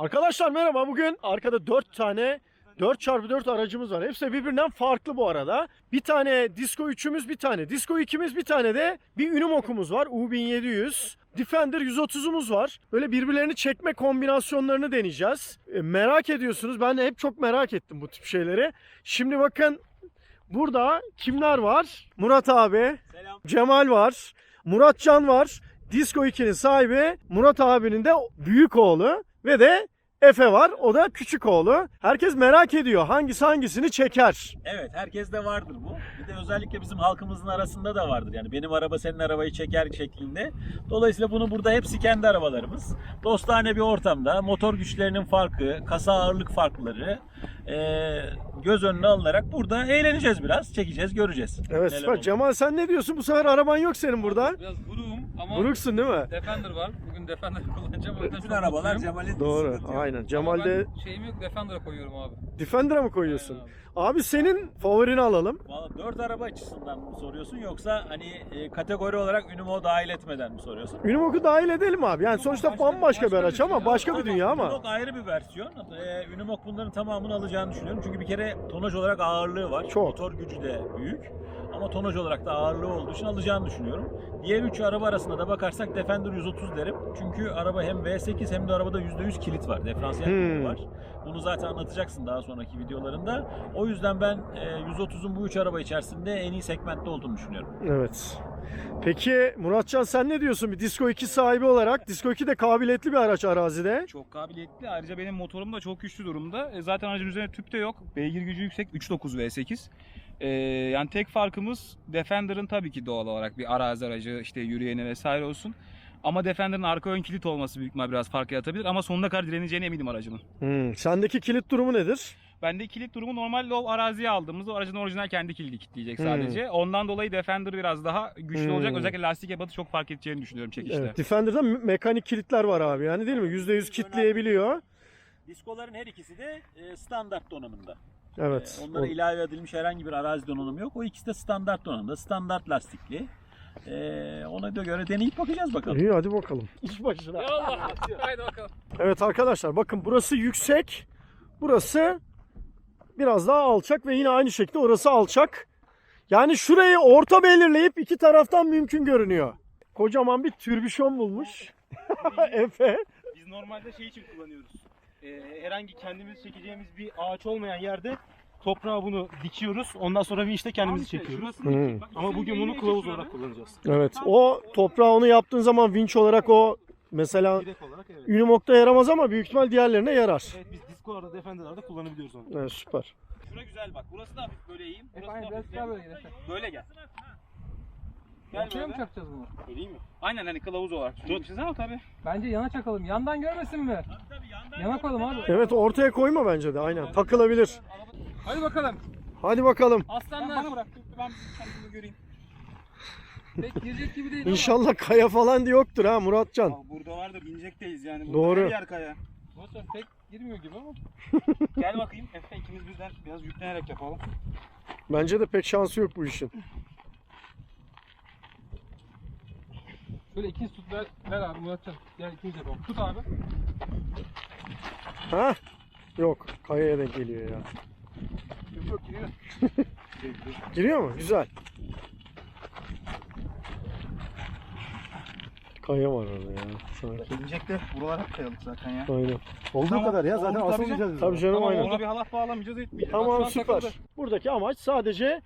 Arkadaşlar merhaba. Bugün arkada 4 tane 4x4 aracımız var. Hepsi de birbirinden farklı bu arada. Bir tane Disco 3'ümüz, bir tane Disco 2'miz, bir tane de bir Unimog'umuz var. U1700. Defender 130'umuz var. Böyle birbirlerini çekme kombinasyonlarını deneyeceğiz. E, merak ediyorsunuz. Ben de hep çok merak ettim bu tip şeyleri. Şimdi bakın burada kimler var? Murat abi, Selam. Cemal var, Muratcan var. Disco 2'nin sahibi Murat abinin de büyük oğlu ve de Efe var. O da küçük oğlu. Herkes merak ediyor hangisi hangisini çeker. Evet herkes de vardır bu. Bir de özellikle bizim halkımızın arasında da vardır. Yani benim araba senin arabayı çeker şeklinde. Dolayısıyla bunu burada hepsi kendi arabalarımız. Dostane bir ortamda motor güçlerinin farkı, kasa ağırlık farkları eee, göz önüne alınarak burada eğleneceğiz biraz. Çekeceğiz, göreceğiz. Evet süper. Cemal sen ne diyorsun? Bu sefer araban yok senin burada. Biraz buruğum ama Buruksun değil mi? Defender var. Bugün Defender kullanacağım. O yüzden Bütün çok arabalar mutluyum. Cemal'in Doğru. sıkıntı yok. Aynen. Ama Cemal de ben şeyim yok Defender'a koyuyorum abi. Defender'a mı koyuyorsun? Aynen abi. Abi senin favorini alalım. Valla dört araba açısından mı soruyorsun yoksa hani e, kategori olarak Unimo dahil etmeden mi soruyorsun? Unimog'u dahil edelim abi. Yani sonuçta başka- bambaşka bir başka araç şey ama ya. başka bir dünya ama. Unimog ayrı bir versiyon. Ee, Unimog bunların tamamını alacağını düşünüyorum. Çünkü bir kere tonaj olarak ağırlığı var. Çok. Motor gücü de büyük. Ama tonaj olarak da ağırlığı olduğu için alacağını düşünüyorum. Diğer üç araba arasında da bakarsak Defender 130 derim. Çünkü araba hem V8 hem de arabada %100 kilit var. Diferansiyel Hmm. kilidi var. Bunu zaten anlatacaksın daha sonraki videolarında. O yüzden ben e, 130'un bu üç araba içerisinde en iyi segmentte olduğunu düşünüyorum. Evet. Peki Muratcan sen ne diyorsun bir Disco 2 sahibi olarak? Disco 2 de kabiliyetli bir araç arazide. Çok kabiliyetli. Ayrıca benim motorum da çok güçlü durumda. E, zaten aracın üzerine tüp de yok. Beygir gücü yüksek. 3.9 V8. E, yani tek farkımız Defender'ın tabii ki doğal olarak bir arazi aracı işte yürüyeni vesaire olsun. Ama Defender'ın arka ön kilit olması büyük ihtimal biraz fark yaratabilir ama sonuna kadar direneceğine eminim aracımın. Hmm, Sendeki kilit durumu nedir? Bende kilit durumu normalde o araziye aldığımızda o aracın orijinal kendi kilidi kilitleyecek Hmm. sadece. Ondan dolayı Defender biraz daha güçlü Hmm. olacak. Özellikle lastik ebatı çok fark edeceğini düşünüyorum çekişte. Evet, Defender'da me- mekanik kilitler var abi yani değil mi? %100 kilitleyebiliyor. Diskoların her ikisi de e, standart donanımda. Evet. Ee, Onlara O- ilave edilmiş herhangi bir arazi donanımı yok. O ikisi de standart donanımda. Standart lastikli. Ee, ona da göre deneyip bakacağız bakalım. İyi hadi bakalım. İş başına. Yallah. Haydi bakalım. Evet arkadaşlar bakın burası yüksek. Burası biraz daha alçak ve yine aynı şekilde orası alçak. Yani şurayı orta belirleyip iki taraftan mümkün görünüyor. Kocaman bir türbüşon bulmuş. Efe. Biz normalde şey için kullanıyoruz. Ee, herhangi kendimiz çekeceğimiz bir ağaç olmayan yerde toprağa bunu dikiyoruz. Ondan sonra vinçle kendimizi çekiyoruz. Hmm. Ama bugün bunu kılavuz olarak kullanacağız. Evet o toprağı onu yaptığın zaman vinç olarak o mesela olarak evet. Unimog'da yaramaz ama büyük ihtimal diğerlerine yarar. Evet biz diskolarda, defenderlarda kullanabiliyoruz onu. Evet süper. Şura güzel bak. Burası da hafif böyle eğim. Burası Aynen da biraz hafif daha böyle. böyle gidelim. Böyle gel. Gel Ortaya mı böyle. çakacağız bunu? Söyleyeyim mi? Aynen hani kılavuz olarak düşünmüşüz ama tabii. Bence yana çakalım. Yandan görmesin mi? Yana koyalım abi. Evet ortaya koyma bence de aynen takılabilir. Hadi bakalım. Hadi bakalım. Aslanlar. Bana bırak. Ben kendimi göreyim. Pek girecek gibi değil İnşallah kaya falan da yoktur ha Muratcan. Aa, burada vardır inecekteyiz yani. Burada Doğru. her yer kaya. ver, pek girmiyor gibi ama. Gel bakayım Efe ikimiz birden biraz yüklenerek yapalım. Bence de pek şansı yok bu işin. Şöyle ikinci tut ver, ver abi Muratcan. Gel ikinci yapalım. Tut abi. Ha? Yok. Kayaya denk geliyor ya. Yok yok giriyor. Giriyor mu? Güzel. Kaya var orada ya. Sanki. İnecek de buralar hep kayalık zaten ya. Aynen. Olduğu Tamam, kadar ya zaten oldu tabii asılmayacağız biz. Tabii canım Tamam aynen. ona bir halat bağlamayacağız etmeyeceğiz. Tamam an süper. takıldı. Buradaki amaç sadece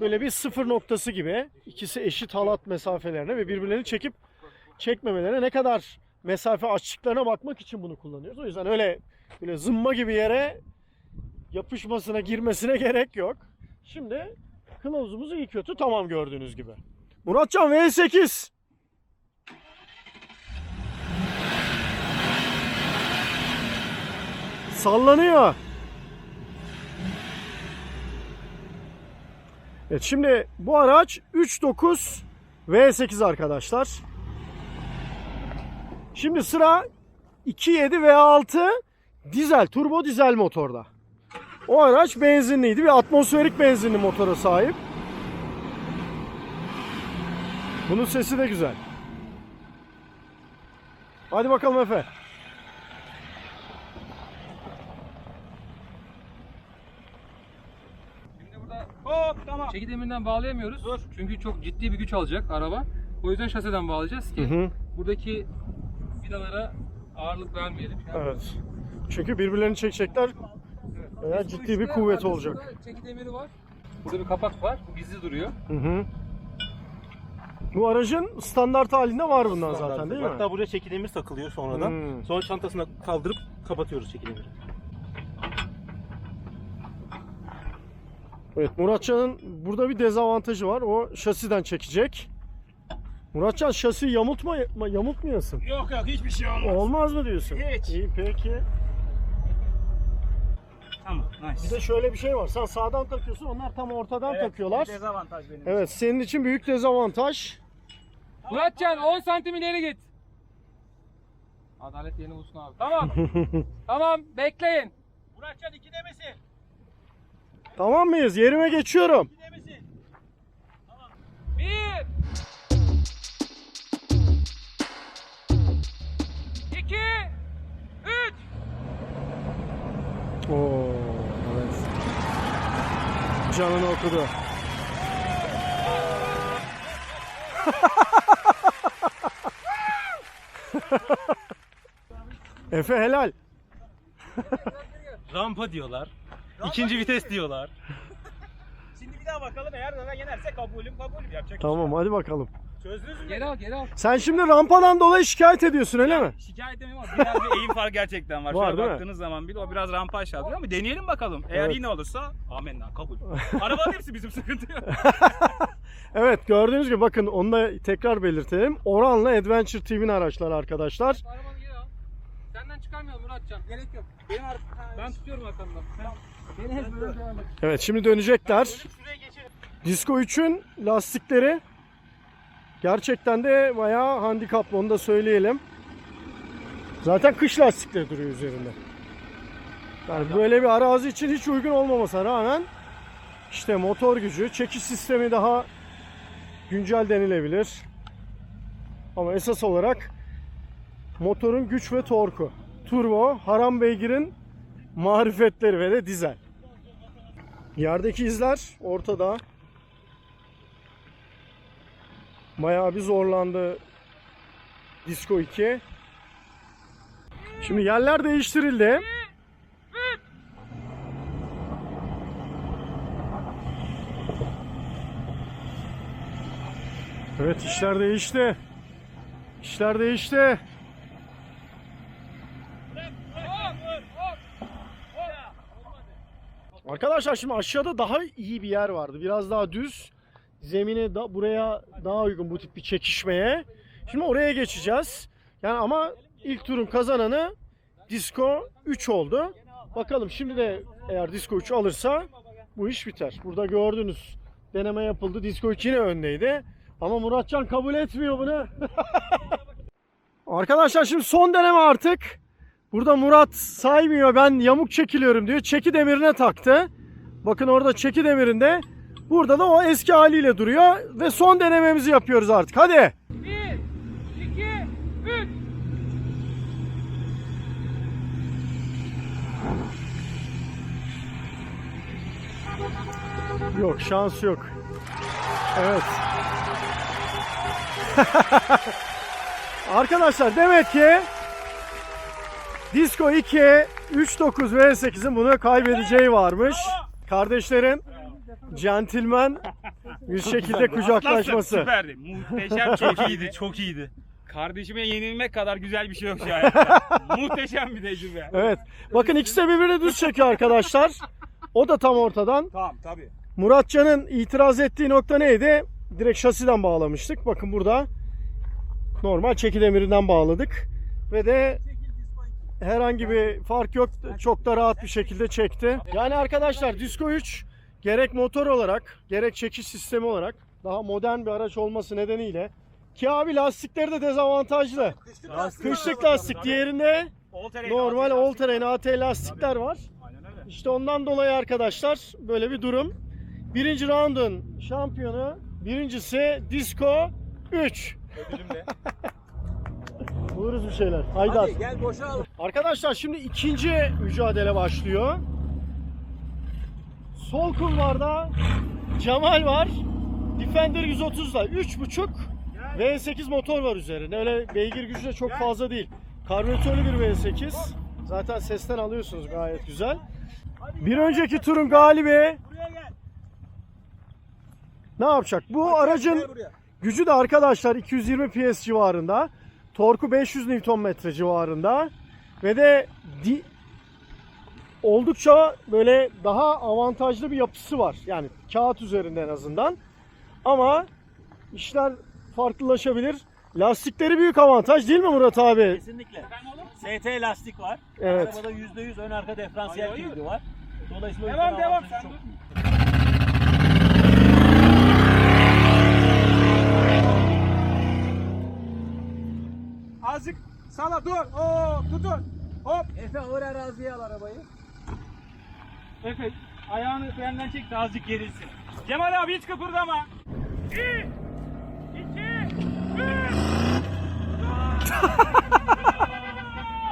böyle bir sıfır noktası gibi ikisi eşit halat mesafelerine ve birbirlerini çekip çekmemelerine ne kadar mesafe açtıklarına bakmak için bunu kullanıyoruz. O yüzden öyle böyle zımba gibi yere yapışmasına girmesine gerek yok. Şimdi kılavuzumuz iyi kötü tamam gördüğünüz gibi. Muratcan V8 sallanıyor. Evet şimdi bu araç 3.9 V8 arkadaşlar. Şimdi sıra 2.7 V6 dizel, turbo dizel motorda. O araç benzinliydi. Bir atmosferik benzinli motora sahip. Bunun sesi de güzel. Hadi bakalım Efe. Tamam. Çeki demirinden bağlayamıyoruz. Çünkü çok ciddi bir güç alacak araba. O yüzden şaseden bağlayacağız Hı ki hı. buradaki vidalara ağırlık vermeyelim. Yani Evet. Çünkü birbirlerini çekecekler. Veya Biz bu ciddi bir kuvvet olacak. Çeki demiri var. Burada bir kapak var. Gizli duruyor. Hı hı. Bu aracın standart halinde var bundan zaten değil mi? Hatta buraya çekidemir takılıyor sonradan. Hmm. Sonra çantasına kaldırıp kapatıyoruz çekidemiri. Evet Muratcan'ın burada bir dezavantajı var. O şasiden çekecek. Muratcan şasiyi yamultma, yamultmayasın. Yok yok hiçbir şey olmaz. Olmaz mı diyorsun? Hiç. İyi peki. Tamam Bir nice. de şöyle bir şey var. Sen sağdan takıyorsun, onlar tam ortadan takıyorlar. Dezavantaj benim. Evet, senin için büyük dezavantaj. Muratcan 10 santim ileri git. Adalet yerini bulsun abi. Tamam. tamam bekleyin. Muratcan iki demesin. Tamam mıyız? Yerime geçiyorum. Bir. İki. Üç. Oo, evet. Canını okudu. Efe helal. Rampa diyorlar. İkinci vites diyorlar. Şimdi bir daha bakalım eğer Nana yenerse kabulüm kabulüm yapacak. Tamam hadi bakalım. Çözdünüz mü? Geri al geri al. Sen şimdi rampadan dolayı şikayet ediyorsun öyle mi? Şikayet edemem ama biraz bir eğim farkı gerçekten var. Var, Şöyle değil mi? baktığınız zaman bir de o biraz rampa aşağı duruyor ama deneyelim bakalım. Eğer Evet. yine olursa amenna kabul. Arabanın hepsi bizim sıkıntı yok. Evet gördüğünüz gibi bakın onu da tekrar belirtelim. Oran'la Adventure TV'nin araçları arkadaşlar. Arabanı geri al. Senden çıkarmayalım Muratcan. Gerek yok. Benim ben tutuyorum arkamdan. Beni hep böyle devam et. Evet şimdi dönecekler. Disco 3'ün lastikleri gerçekten de bayağı handikaplı onu da söyleyelim. Zaten kış lastikleri duruyor üzerinde. Yani böyle bir arazi için hiç uygun olmamasına rağmen işte motor gücü, çekiş sistemi daha güncel denilebilir. Ama esas olarak motorun güç ve torku. Turbo, haram beygirin marifetleri ve de dizel. Yerdeki izler ortada. Bayağı bir zorlandı Disco 2. Şimdi yerler değiştirildi. Evet işler değişti. İşler değişti. Arkadaşlar şimdi aşağıda daha iyi bir yer vardı. Biraz daha düz. Zemini da buraya daha uygun bu tip bir çekişmeye. Şimdi oraya geçeceğiz. Yani ama ilk turun kazananı Disco 3 oldu. Bakalım şimdi de eğer Disco 3 alırsa bu iş biter. Burada gördünüz. Deneme yapıldı. Disco 3 yine öndeydi. Ama Muratcan kabul etmiyor bunu. Arkadaşlar şimdi son deneme artık. Burada Murat saymıyor ben yamuk çekiliyorum diyor. Çeki demirine taktı. Bakın orada çeki demirinde. Burada da o eski haliyle duruyor. Ve son denememizi yapıyoruz artık. Hadi. Bir. iki, Üç. Yok şans yok. Evet. Arkadaşlar demek ki Disco 2 3.9 V8'in bunu kaybedeceği varmış. Kardeşlerin centilmen bir şekilde kucaklaşması. Süperdi. Muhteşem çok iyiydi. Çok iyiydi. Kardeşime yenilmek kadar güzel bir şey yok şu hayatta. Muhteşem bir tecrübe. Evet. Bakın ikisi de birbirini düz çekiyor arkadaşlar. O da tam ortadan. Tamam tabii. Muratcan'ın itiraz ettiği nokta neydi? Direkt şasiden bağlamıştık. Bakın burada normal çeki demirinden bağladık. Ve de herhangi bir fark yok. Çok da rahat bir şekilde çekti. Yani arkadaşlar Disco 3 gerek motor olarak gerek çekiş sistemi olarak daha modern bir araç olması nedeniyle ki abi lastikleri de dezavantajlı. Kışlık lastik diğerinde normal all terrain AT lastikler var. İşte ondan dolayı arkadaşlar böyle bir durum. Birinci roundun şampiyonu birincisi Disco 3. Buluruz bir şeyler. Haydar. gel boşal. Arkadaşlar şimdi ikinci mücadele başlıyor. Sol kulvarda Cemal var. Defender 130'da 3.5 V8 motor var üzerinde. Öyle beygir gücü de çok fazla değil. Karbüratörlü bir V8. Zaten sesten alıyorsunuz gayet güzel. Bir önceki turun galibi ne yapacak? Bu aracın gücü de arkadaşlar 220 PS civarında. Torku 500 Nm civarında. Ve de di- oldukça böyle daha avantajlı bir yapısı var. Yani kağıt üzerinde en azından. Ama işler farklılaşabilir. Lastikleri büyük avantaj değil mi Murat abi? Kesinlikle. ST lastik var. Evet. Arabada %100 ön arka diferansiyel kilidi var. Dolayısıyla Devam, devam, sen çok dur. büyük. Azıcık sala dur. Oo tutun. Hop. Efe ağır araziye al arabayı. Efe ayağını frenden çek de azıcık gerilsin. Cemal abi hiç kıpırdama. Bir, iki, üç.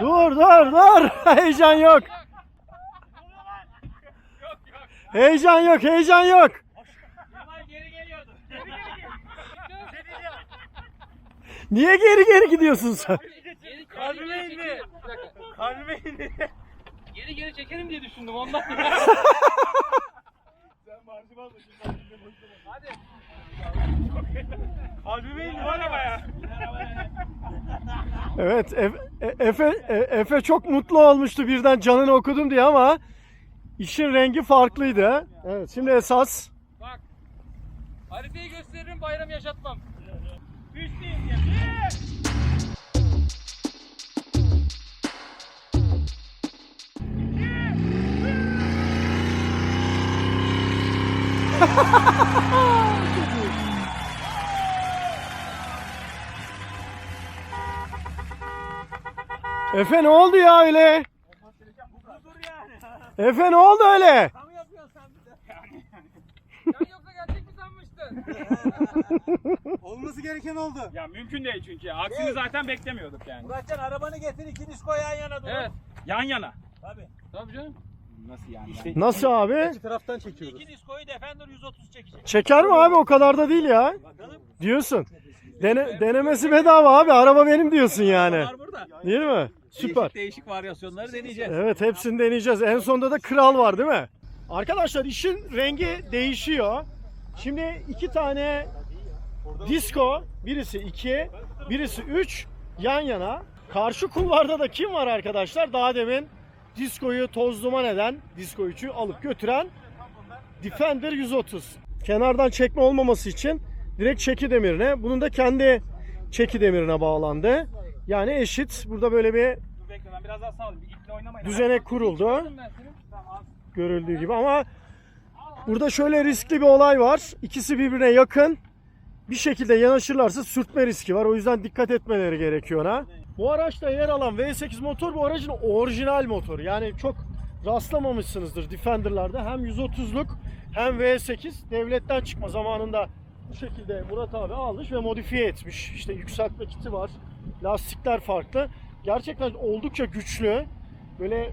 Dur dur dur. Heyecan yok. Heyecan yok, heyecan yok. Cemal geri geliyordu. Niye geri geri gidiyorsun sen? Kalbime indi. Kalbime indi. Geri geri çekelim diye düşündüm ondan. Hadi. Kalbime indi var ama ya. Evet, Efe, Efe, Efe çok mutlu olmuştu birden canını okudum diye ama işin rengi farklıydı. Evet, şimdi esas Bak. Haritayı gösteririm bayram yaşatmam. Üç değil Efe ne oldu ya öyle? Efe ne oldu öyle? Sen yoksa gerçek mi sanmıştın? Olması gereken oldu. Ya mümkün değil çünkü. Aksini zaten beklemiyorduk yani. Muratcan arabanı getir iki disko yan yana dur. evet. Yan yana. Tabii. Tabii canım. Nasıl yani? Nasıl abi? İki taraftan çekiyoruz. İki diskoyu Defender 130 çekecek. Çeker mi abi o kadar da değil ya? Bakalım. Diyorsun. Dene, denemesi bedava abi. Araba benim diyorsun yani. Var burada. Değil mi? Süper. Değişik, değişik varyasyonları deneyeceğiz. Evet hepsini deneyeceğiz. En sonunda da kral var değil mi? Arkadaşlar işin rengi değişiyor. Şimdi iki tane disco, birisi 2, birisi 3 yan yana. Karşı kulvarda da kim var arkadaşlar? Daha demin diskoyu toz duman eden, disco 3'ü alıp götüren Defender 130. Kenardan çekme olmaması için direkt çeki demirine, bunun da kendi çeki demirine bağlandı. Yani eşit. Burada böyle bir düzenek kuruldu görüldüğü gibi ama burada şöyle riskli bir olay var. İkisi birbirine yakın. Bir şekilde yanaşırlarsa sürtme riski var. O yüzden dikkat etmeleri gerekiyor ona. Bu araçta yer alan V8 motor bu aracın orijinal motoru. Yani çok rastlamamışsınızdır Defender'larda. Hem 130'luk hem V8 devletten çıkma zamanında bu şekilde Murat abi almış ve modifiye etmiş. İşte yükseltme kiti var. Lastikler farklı. Gerçekten oldukça güçlü. Böyle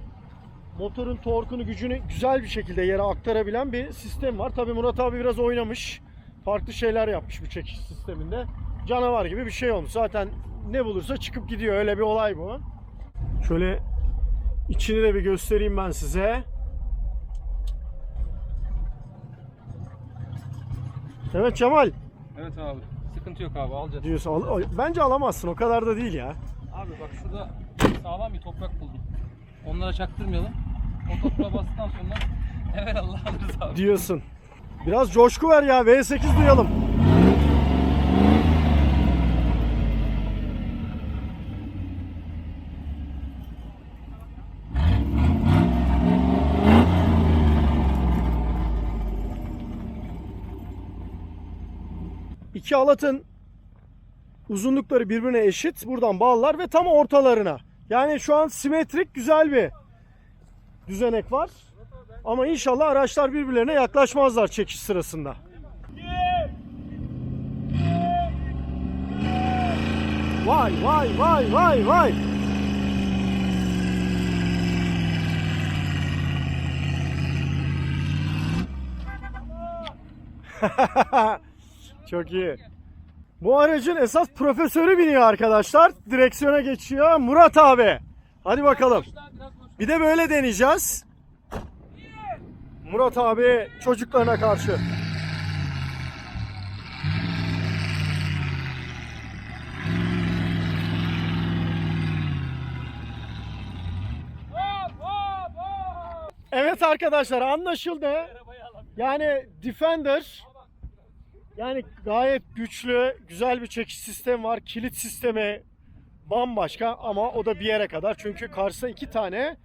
motorun torkunu, gücünü güzel bir şekilde yere aktarabilen bir sistem var. Tabii Murat abi biraz oynamış. Farklı şeyler yapmış bu çekiş sisteminde. Canavar gibi bir şey olmuş. Zaten ne bulursa çıkıp gidiyor. Öyle bir olay bu. Şöyle içini de bir göstereyim ben size. Evet Cemal Evet abi. Sıkıntı yok abi alacağız. diyorsun. Al- bence alamazsın. O kadar da değil ya. Abi bak şurada sağlam bir toprak buldum. Onlara çaktırmayalım. O toprağa bastıktan sonra evet Allah alırız abi. Diyorsun. Biraz coşku ver ya. V8 duyalım. İki alatın uzunlukları birbirine eşit. Buradan bağlar ve tam ortalarına. Yani şu an simetrik güzel bir düzenek var. Ama inşallah araçlar birbirlerine yaklaşmazlar çekiş sırasında. Vay vay vay vay vay. Çok iyi. Bu aracın esas profesörü biniyor arkadaşlar. Direksiyona geçiyor. Murat abi. Hadi bakalım. Bir de böyle deneyeceğiz. Murat abi çocuklarına karşı. Evet arkadaşlar anlaşıldı. Yani Defender yani gayet güçlü, güzel bir çekiş sistemi var. Kilit sistemi bambaşka ama o da bir yere kadar. Çünkü karşısında iki tane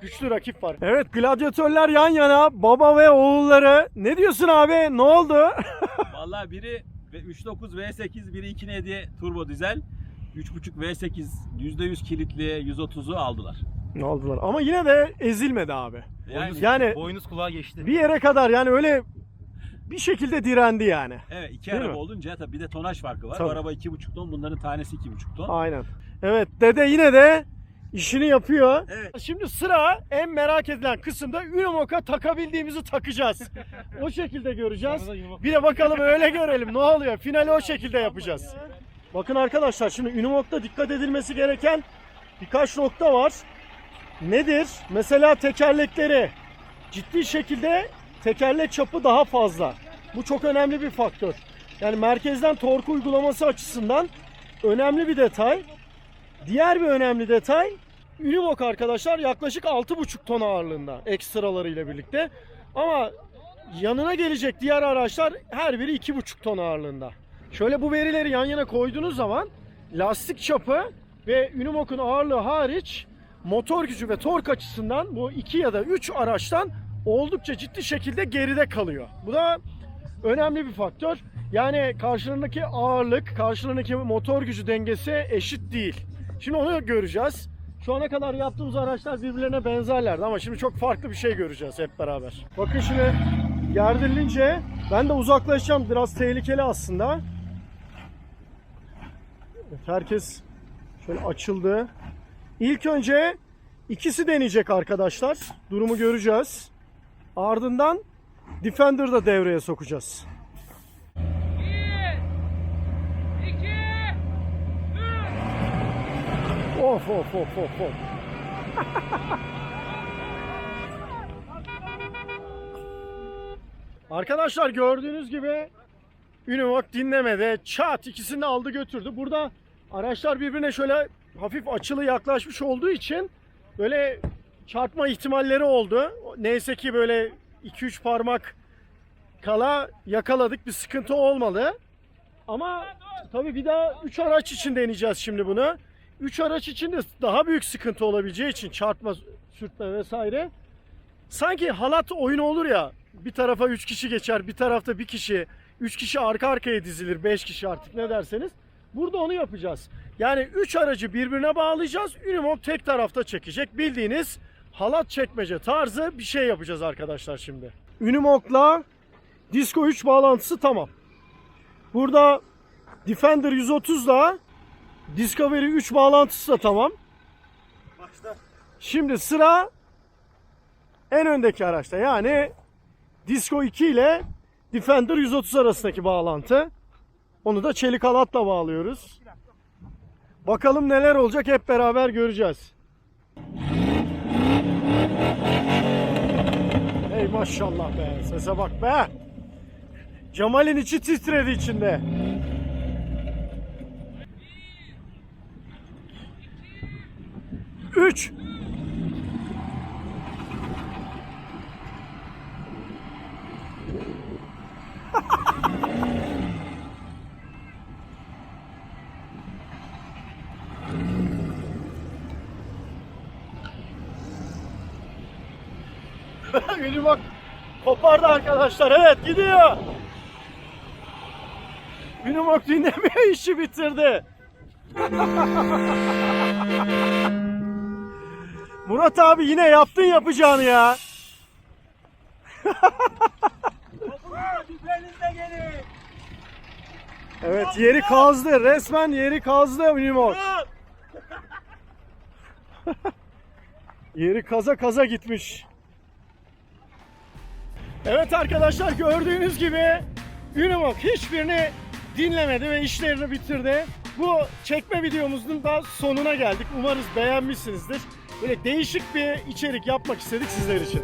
güçlü rakip var. Evet gladyatörler yan yana baba ve oğulları. Ne diyorsun abi? Ne oldu? Vallahi biri ve 3.9 V8, biri 2 hediye turbo dizel. 3.5 V8 %100 kilitli 130'u aldılar. ne oldular? Ama yine de ezilmedi abi. Yani, Yani Boynuz kulağa geçti. bir yere kadar yani öyle bir şekilde direndi yani. evet iki Değil araba mi? olunca tabii bir de tonaj farkı var. Tabii. Bu araba 2.5 ton, bunların tanesi 2.5 ton. Aynen. Evet dede yine de işini yapıyor. Evet. Şimdi sıra en merak edilen kısımda Unimog'a takabildiğimizi takacağız. o şekilde göreceğiz. Bir de bakalım öyle görelim ne oluyor. Finali o şekilde yapacağız. Bakın arkadaşlar şimdi Unimog'da dikkat edilmesi gereken birkaç nokta var. Nedir? Mesela tekerlekleri ciddi şekilde tekerlek çapı daha fazla. Bu çok önemli bir faktör. Yani merkezden torku uygulaması açısından önemli bir detay. Diğer bir önemli detay Unimog arkadaşlar yaklaşık 6,5 ton ağırlığında ekstralarıyla birlikte. Ama yanına gelecek diğer araçlar her biri 2,5 ton ağırlığında. Şöyle bu verileri yan yana koyduğunuz zaman lastik çapı ve Unimog'un ağırlığı hariç motor gücü ve tork açısından bu 2 ya da 3 araçtan oldukça ciddi şekilde geride kalıyor. Bu da önemli bir faktör. Yani karşılarındaki ağırlık, karşılarındaki motor gücü dengesi eşit değil. Şimdi onu göreceğiz. Şu ana kadar yaptığımız araçlar birbirlerine benzerlerdi ama şimdi çok farklı bir şey göreceğiz hep beraber. Bakın şimdi gerdirilince ben de uzaklaşacağım. Biraz tehlikeli aslında. Herkes şöyle açıldı. İlk önce ikisi deneyecek arkadaşlar. Durumu göreceğiz. Ardından Defender'ı da devreye sokacağız. Of of of of of. Arkadaşlar gördüğünüz gibi Unimog dinlemedi. Çat ikisini aldı götürdü. Burada araçlar birbirine şöyle hafif açılı yaklaşmış olduğu için böyle çarpma ihtimalleri oldu. Neyse ki böyle 2-3 parmak kala yakaladık. Bir sıkıntı olmadı. Ama tabii bir daha 3 araç için deneyeceğiz şimdi bunu. 3 araç için de daha büyük sıkıntı olabileceği için çarpma, sürtme vesaire. Sanki halat oyunu olur ya. Bir tarafa 3 kişi geçer, bir tarafta bir kişi, 3 kişi arka arkaya dizilir, 5 kişi artık ne derseniz. Burada onu yapacağız. Yani 3 aracı birbirine bağlayacağız. Unimog tek tarafta çekecek. Bildiğiniz halat çekmece tarzı bir şey yapacağız arkadaşlar şimdi. Unimog'la Disco 3 bağlantısı tamam. Burada Defender 130'la Discovery 3 bağlantısı da tamam. Şimdi sıra en öndeki araçta yani Disco 2 ile Defender 130 arasındaki bağlantı. Onu da çelik halatla bağlıyoruz. Bakalım neler olacak hep beraber göreceğiz. Hey maşallah be sese bak be. Cemal'in içi titredi içinde. Üç. Ünlü bak kopardı arkadaşlar. Evet gidiyor. Ünlü bak dinlemiyor işi bitirdi. Murat abi yine yaptın yapacağını ya. Evet yeri kazdı. Resmen yeri kazdı Unimog. yeri kaza kaza gitmiş. Evet arkadaşlar gördüğünüz gibi Unimog hiçbirini dinlemedi ve işlerini bitirdi. Bu çekme videomuzun da sonuna geldik. Umarız beğenmişsinizdir. Böyle değişik bir içerik yapmak istedik sizler için.